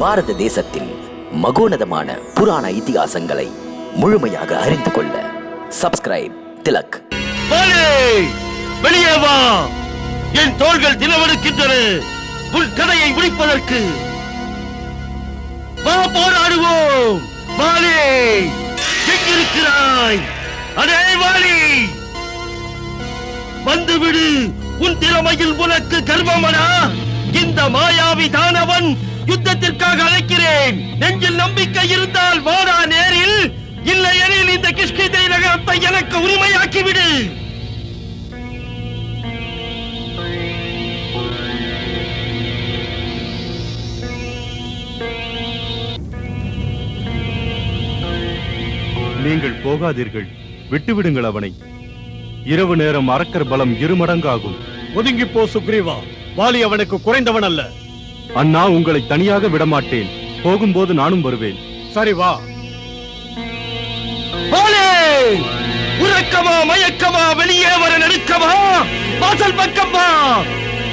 பாரத தேசத்தின் மகோனதமான புராண இதிகாசங்களை முழுமையாக அறிந்து கொள்ள சப்ஸ்கிரைப் திலக். வெளியே வா. என் தோள்கள் தினவெடுக்கின்றன உன் கதையை முடிப்பதற்கு வா போராடுவோம். வாலே எங்கிருக்கிறாய்? அடே வாலி. வந்துவிடு. உன் திறமையில் உனக்கு கர்வமடா. இந்த மாயாவி தானவன் யுத்தத்திற்காக அழைக்கிறேன். நெஞ்சில் நம்பிக்கை இருந்தால் வாடா நேரில். இல்லையெனில் இந்த கிருஷ்ணிதை நகரத்தை எனக்கு உரிமையாக்கிவிடு. நீங்கள் போகாதீர்கள். விட்டுவிடுங்கள் அவனை. இரவு நேரம் அரக்கர் பலம் இருமடங்காகும். ஒதுங்கி போ சுக்ரீவா. வாலி அவனுக்கு குறைந்தவன் அல்ல. அண்ணா உங்களை தனியாக விடமாட்டேன். போகும்போது நானும் வருவேன். சரி வா. போலே! உறக்கமா மயக்கமா வெளியே வர நடுக்கமா வாசல் பக்கமா?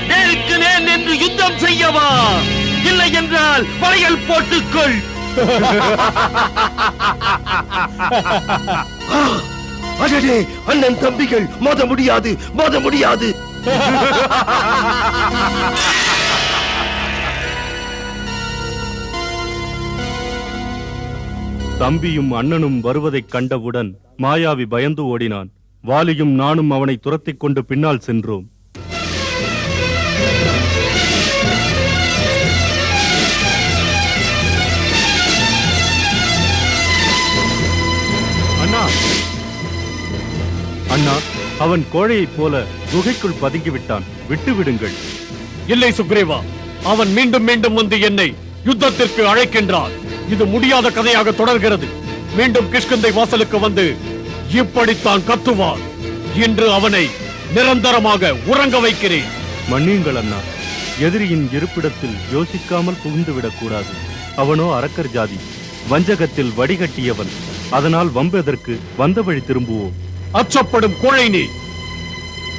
நேருக்கு நேர் நின்று யுத்தம் செய்யவா? இல்லை என்றால் வளையல் போட்டுக்கொள். அடடே அண்ணன் தம்பிகள் மோத முடியாது மோத முடியாது. தம்பியும் அண்ணனும் வருவதைக் கண்டவுடன் மாயாவி பயந்து ஓடினான். வாலியும் நானும் அவனை துரத்திக் கொண்டு பின்னால் சென்றோம். அண்ணா! அண்ணா அவன் கோழையைப் போல குகைக்குள் பதுங்கிவிட்டான். விட்டு விடுங்கள் இல்லை சுக்ரீவா அவன் மீண்டும் மீண்டும் வந்து என்னை யுத்தத்திற்கு அழைக்கின்றான் இது முடியாத கதையாக தொடர்கிறது. மீண்டும் கிஷ்கந்தை வாசலுக்கு வந்து இப்படித்தான் கத்துவான் இன்று அவனை நிரந்தரமாக உறங்க வைக்கிறேன். மன்னியுங்கள் அண்ணா. எதிரியின் இருப்பிடத்தில் யோசிக்காமல் புகுந்துவிடக் கூடாது. அவனோ அரக்கர் ஜாதி. வஞ்சகத்தில் வடிகட்டியவன். அதனால் வம்பெதற்கு வந்த வழி திரும்புவோம். அச்சப்படும் கோழை நீ.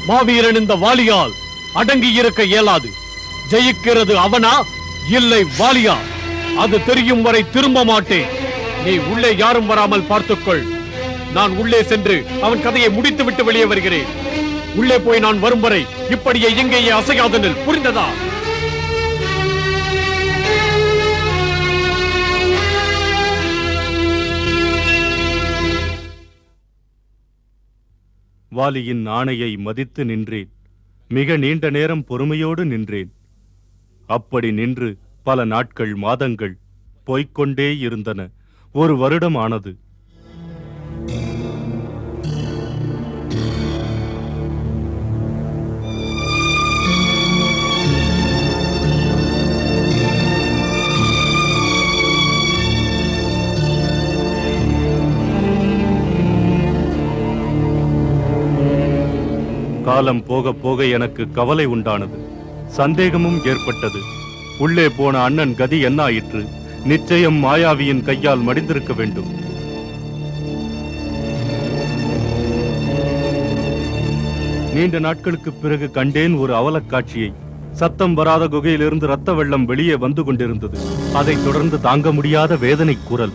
மாவீரன் இந்த வாலியால் அடங்கி இருக்க இயலாது. ஜெயிக்கிறது அவனா? இல்லை வாலியா? அது தெரியும் வரை திரும்ப மாட்டேன். நீ உள்ளே யாரும் வராமல் பார்த்துக்கொள். நான் உள்ளே சென்று அவன் கதையை முடித்துவிட்டு வெளியே வருகிறேன். உள்ளே போய் நான் வரும் வரை இப்படியே எங்கேயே அசையாத நில். புரிந்ததா? வாலியின் ஆணையை மதித்து நின்றேன். மிக நீண்ட நேரம் பொறுமையோடு நின்றேன். அப்படி நின்று பல நாட்கள் மாதங்கள் போய்க்கொண்டே இருந்தன. ஒரு வருடம் ஆனது. காலம் போக போக எனக்கு கவலை உண்டானது. சந்தேகமும் ஏற்பட்டது. உள்ளே போன அண்ணன் கதி என்ன ஆயிற்று நிச்சயம் மாயாவியின் கையால் மடிந்திருக்க வேண்டும். நீண்ட நாட்களுக்கு பிறகு கண்டேன் ஒரு அவலக் காட்சியை சத்தம் வராத குகையிலிருந்து ரத்த வெள்ளம் வெளியே வந்து கொண்டிருந்தது. அதைத் தொடர்ந்து தாங்க முடியாத வேதனை குரல்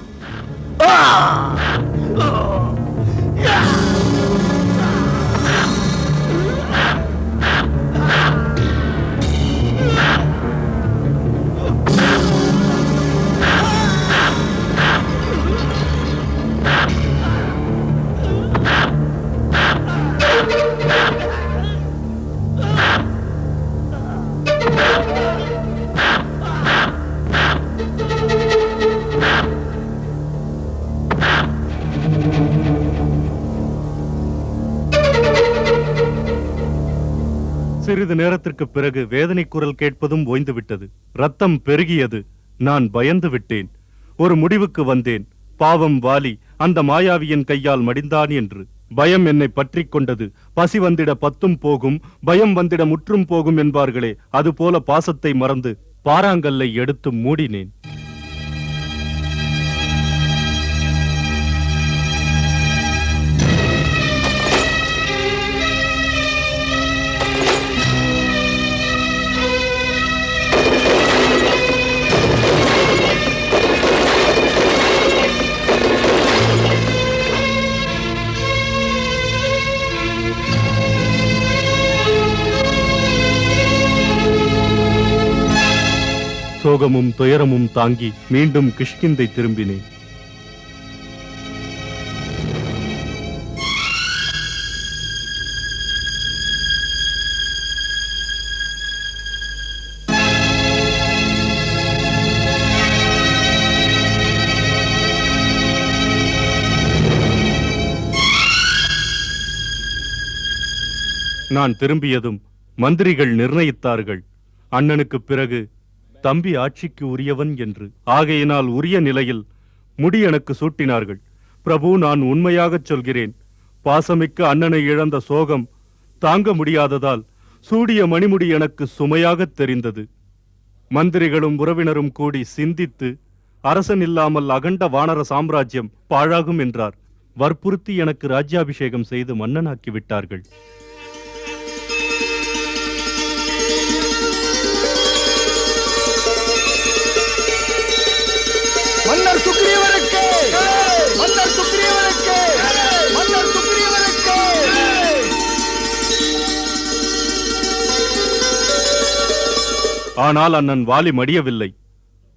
சிறிது நேரத்திற்கு பிறகு வேதனை குரல் கேட்பதும் ஓய்ந்துவிட்டது. ரத்தம் பெருகியது. நான் பயந்து விட்டேன். ஒரு முடிவுக்கு வந்தேன். பாவம் வாலி அந்த மாயாவியின் கையால் மடிந்தான் என்று. பயம் என்னை பற்றி கொண்டது. பசி வந்திட பத்தும் போகும் பயம் வந்திட முற்றும் போகும் என்பார்களே அதுபோல பாசத்தை மறந்து பாறாங்கல்லை எடுத்து மூடினேன். சோகமும் துயரமும் தாங்கி மீண்டும் கிஷ்கிந்தை திரும்பினேன். நான் திரும்பியதும் மந்திரிகள் நிர்ணயித்தார்கள். அண்ணனுக்கு பிறகு தம்பி ஆட்சிக்கு உரியவன் என்று. ஆகையினால் உரிய நிலையில் முடி எனக்கு சூட்டினார்கள். பிரபு நான் உண்மையாகச் சொல்கிறேன். பாசமிக்க அண்ணனை இழந்த சோகம் தாங்க முடியாததால் சூடிய மணிமுடி எனக்கு சுமையாகத் தெரிந்தது. மந்திரிகளும் உறவினரும் கூடி சிந்தித்து அரசன் இல்லாமல் அகண்ட வானர சாம்ராஜ்யம் பாழாகும் என்றார். வற்புறுத்தி எனக்கு ராஜ்யாபிஷேகம் செய்து மன்னனாக்கி விட்டார்கள். மன்னர் மன்னர் ஆனால் அண்ணன் வாலி மடியவில்லை.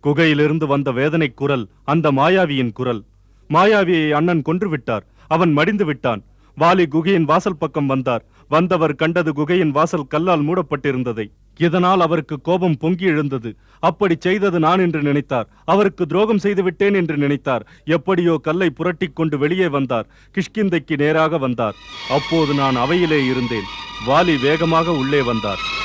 குகையிலிருந்து வந்த வேதனை குரல் அந்த மாயாவியின் குரல். மாயாவியை அண்ணன் கொன்றுவிட்டார். அவன் மடிந்து விட்டான். வாலி குகையின் வாசல் பக்கம் வந்தார். வந்தவர் கண்டது குகையின் வாசல் கல்லால் மூடப்பட்டிருந்ததை. இதனால் அவருக்கு கோபம் பொங்கி எழுந்தது? அப்படி செய்தது நான் என்று நினைத்தார். அவருக்கு துரோகம் செய்து விட்டேன் என்று நினைத்தார். எப்படியோ கல்லை புரட்டி கொண்டு வெளியே வந்தார். கிஷ்கிந்தைக்கு நேராக வந்தார். அப்போது நான் அவையிலே இருந்தேன். வாலி வேகமாக உள்ளே வந்தார்.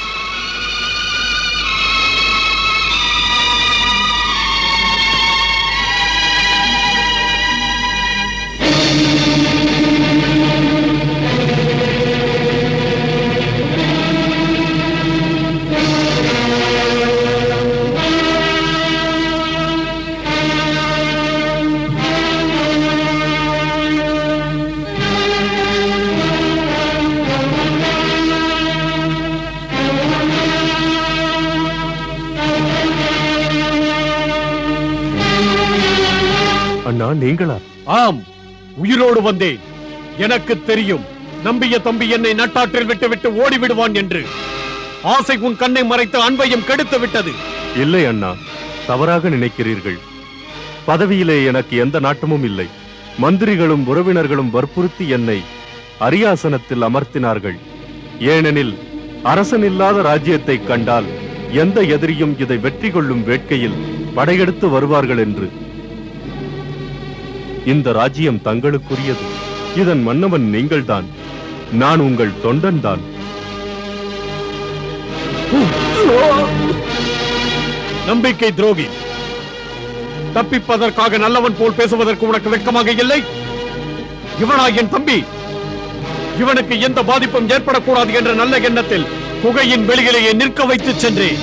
அண்ணா நீங்களா? ஆம் உயிரோடு வந்தேன். எனக்கு தெரியும் நம்பிய தம்பி என்னை நட்டாற்றில் விட்டு விட்டு ஓடி விடுவான் என்று. ஆசை உன் கண்ணை மறைத்து அன்பையும் கெடுத்து விட்டது. இல்லை அண்ணா தவறாக நினைக்கிறீர்கள். பதவியிலே எனக்கு எந்த நாட்டமும் இல்லை. மந்திரிகளும் உறவினர்களும் வற்புறுத்தி என்னை அரியாசனத்தில் அமர்த்தினார்கள். ஏனெனில் அரசன் இல்லாத ராஜ்யத்தை கண்டால் எந்த எதிரியும் இதை வெற்றி கொள்ளும் வேட்கையில் படையெடுத்து வருவார்கள் என்று. இந்த ராஜ்யம் தங்களுக்குரியது. இதன் மன்னவன் நீங்கள்தான். நான் உங்கள் தொண்டன் தான். நம்பிக்கை துரோகி. தப்பிப்பதற்காக நல்லவன் போல் பேசுவதற்கு உனக்கு வெக்கமாக இல்லை? இவனா என் தம்பி? இவனுக்கு எந்த பாதிப்பும் ஏற்படக்கூடாது என்ற நல்ல எண்ணத்தில் குகையின் வெளியிலேயே நிற்க வைத்து சென்றேன்.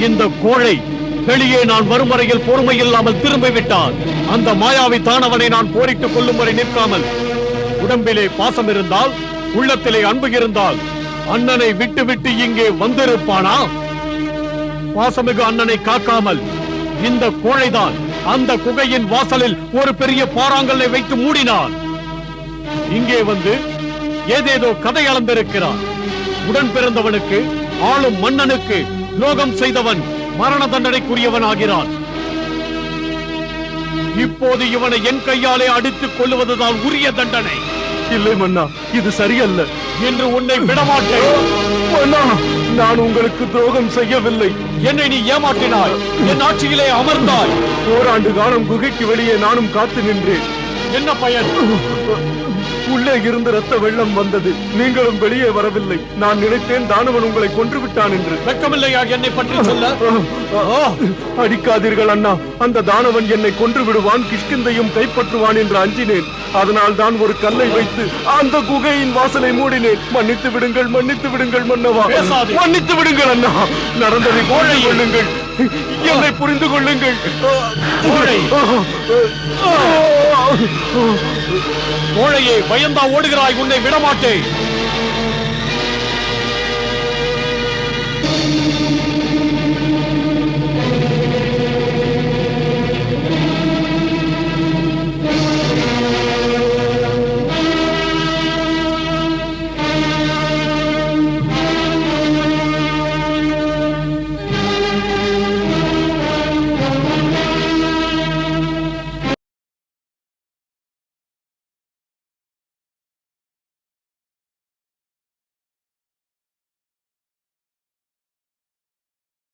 இந்த கோழை வெளியே நான் மறுமறையில் பொறுமை இல்லாமல் திரும்பி விட்டான் அந்த மாயாவி தானவனை நான் போரிட்டுக் கொள்ளும் வரை நிற்காமல். உடம்பிலே பாசம் இருந்தால் உள்ளத்திலே அன்பு இருந்தால் அண்ணனை விட்டு விட்டு இங்கே வந்திருப்பானா? பாசமிகு அண்ணனை காக்காமல் இந்த கோழைதான் அந்த குகையின் வாசலில் ஒரு பெரிய பாறாங்கல்லை வைத்து மூடினான். இங்கே வந்து ஏதேதோ கதை அளந்திருக்கிறான். உடன் பிறந்தவனுக்கு ஆளும் மன்னனுக்கு துரோகம் செய்தவன் மரண தண்டனைக்குரியவன் ஆகிறான். இப்போது இவனை என் கையாலே அடித்துக் கொள்ளுவதுதான் உரிய தண்டனை. இல்லை மன்னா இது சரியல்ல. என்று உன்னை விடமாட்டேன். மன்னா நான் உங்களுக்கு துரோகம் செய்யவில்லை. என்னை நீ ஏமாற்றினாய். என் ஆட்சியிலே அமர்ந்தாய். ஓராண்டு காலம் குகைக்கு வெளியே நானும் காத்து நின்றேன். என்ன பயன்? உள்ளே இருந்து ரத்த வெள்ளம் வந்தது. நீங்களும் வெளியே வரவில்லை. நான் நினைத்தேன் தானவன் உங்களை கொன்று விட்டான் என்று வெட்கமில்லையா என்னை பற்றி சொல்ல? அடிக்காதீர்கள் அண்ணா. அந்த தானவன் என்னை கொன்று விடுவான் கிஷ்கிந்தையும் கைப்பற்றுவான் என்று அஞ்சினேன். அதனால் தான் ஒரு கல்லை வைத்து அந்த குகையின் வாசலை மூடினேன். மன்னித்து விடுங்கள் மன்னித்து விடுங்கள் மன்னவா. மன்னித்து விடுங்கள் அண்ணா. நடந்ததை கோழை கொள்ளுங்கள். என்னை புரிந்து கொள்ளுங்கள். கோழையே பயந்தா ஓடுகிறாய் உன்னை விடமாட்டேன்.